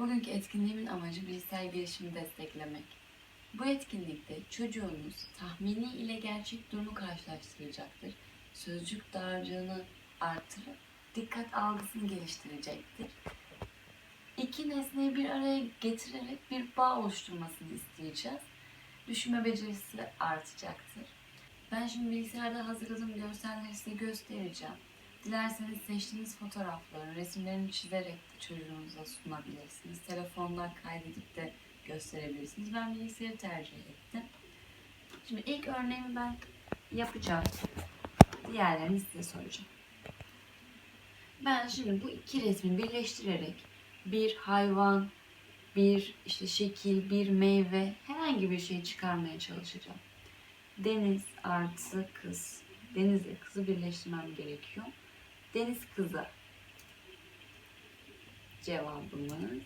Bugünkü etkinliğimin amacı bilişsel gelişimi desteklemek. Bu etkinlikte çocuğunuz tahmini ile gerçek durumu karşılaştıracaktır. Sözcük dağarcığını artırıp dikkat algısını geliştirecektir. İki nesneyi bir araya getirerek bir bağ oluşturmasını isteyeceğiz. Düşünme becerisi artacaktır. Ben şimdi bilgisayarda hazırladığım görselleri size göstereceğim. Dilerseniz seçtiğiniz fotoğrafları, resimlerini çizerek çocuğunuza sunabilirsiniz. Telefondan kaydedip de gösterebilirsiniz. Ben bilgisayarı tercih ettim. Şimdi ilk örneğimi ben yapacağım. Diğerlerini size soracağım. Ben şimdi bu iki resmi birleştirerek bir hayvan, bir işte şekil, bir meyve, herhangi bir şey çıkarmaya çalışacağım. Deniz artı kız. Denizle kızı birleştirmem gerekiyor. Deniz kızı. Cevabımız.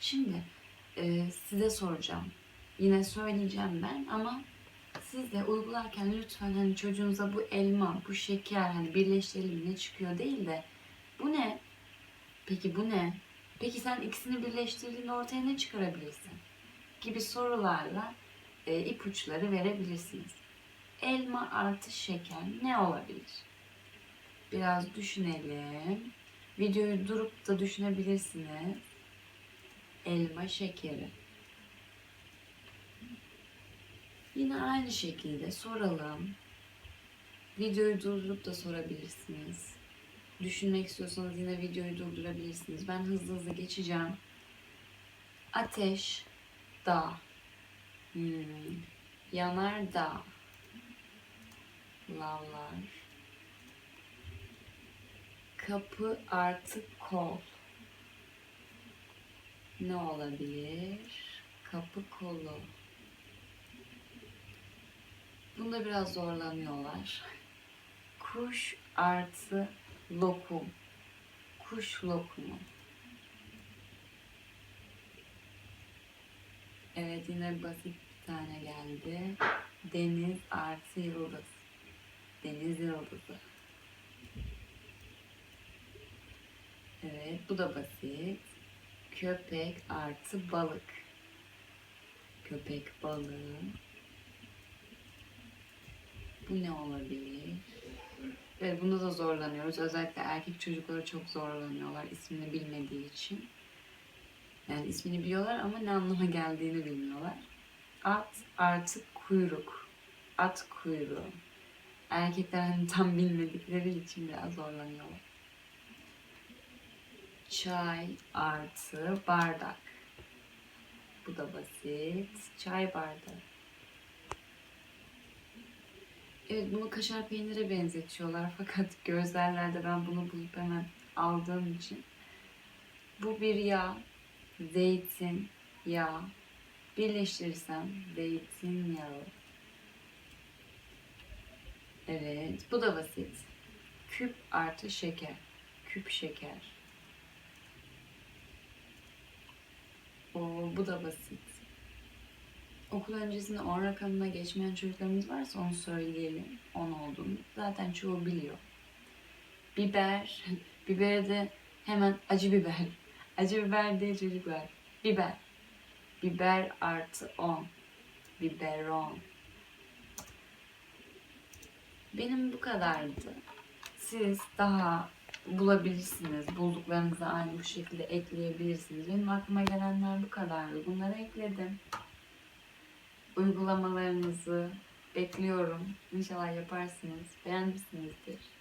Şimdi e, size soracağım. Yine söyleyeceğim ben ama siz de uygularken lütfen hani çocuğunuza bu elma, bu şeker hani birleştirelim ne çıkıyor değil de bu ne? Peki bu ne? Peki sen ikisini birleştirdiğinde ortaya ne çıkarabilirsin? Gibi sorularla e, ipuçları verebilirsiniz. Elma artı şeker ne olabilir? Biraz düşünelim. Videoyu durup da düşünebilirsiniz. Elma şekeri. Yine aynı şekilde soralım. Videoyu durdurup da sorabilirsiniz. Düşünmek istiyorsanız yine videoyu durdurabilirsiniz. Ben hızlı hızlı geçeceğim. Ateş, dağ. Hmm. Yanar dağ. Lavlar. Kapı artı kol. Ne olabilir? Kapı kolu. Bunda biraz zorlanıyorlar. Kuş artı lokum. Kuş lokumu. Evet yine basit bir tane geldi. Deniz artı yıldız. Deniz yıldızı. Evet bu da basit. Köpek artı balık. Köpek balığı. Bu ne olabilir? Evet bunda da zorlanıyoruz. Özellikle erkek çocukları çok zorlanıyorlar ismini bilmediği için. Yani ismini biliyorlar ama ne anlama geldiğini bilmiyorlar. At artı kuyruk. At kuyruğu. Erkekler hani tam bilmedikleri için biraz zorlanıyorlar. Çay artı bardak. Bu da basit. Çay bardağı. Evet bunu kaşar peynire benzetiyorlar fakat gözlerlerde ben bunu bulup hemen aldığım için. Bu bir yağ, zeytin, yağ. Birleştirirsem zeytin yağı. Evet bu da basit. Küp artı şeker. Küp şeker. Bu da basit. Okul öncesinde 10 rakamına geçmeyen çocuklarımız varsa onu söyleyelim. 10 olduğunu. Zaten çoğu biliyor. Biber. Bibere de hemen acı biber. Acı biber değil çocuklar. Biber. Biber artı 10. Biberon. Benim bu kadardı. Siz daha bulabilirsiniz. Bulduklarınızı aynı bu şekilde ekleyebilirsiniz. Benim aklıma gelenler bu kadardı. Bunları ekledim. Uygulamalarınızı bekliyorum. İnşallah yaparsınız. Beğenmişsinizdir.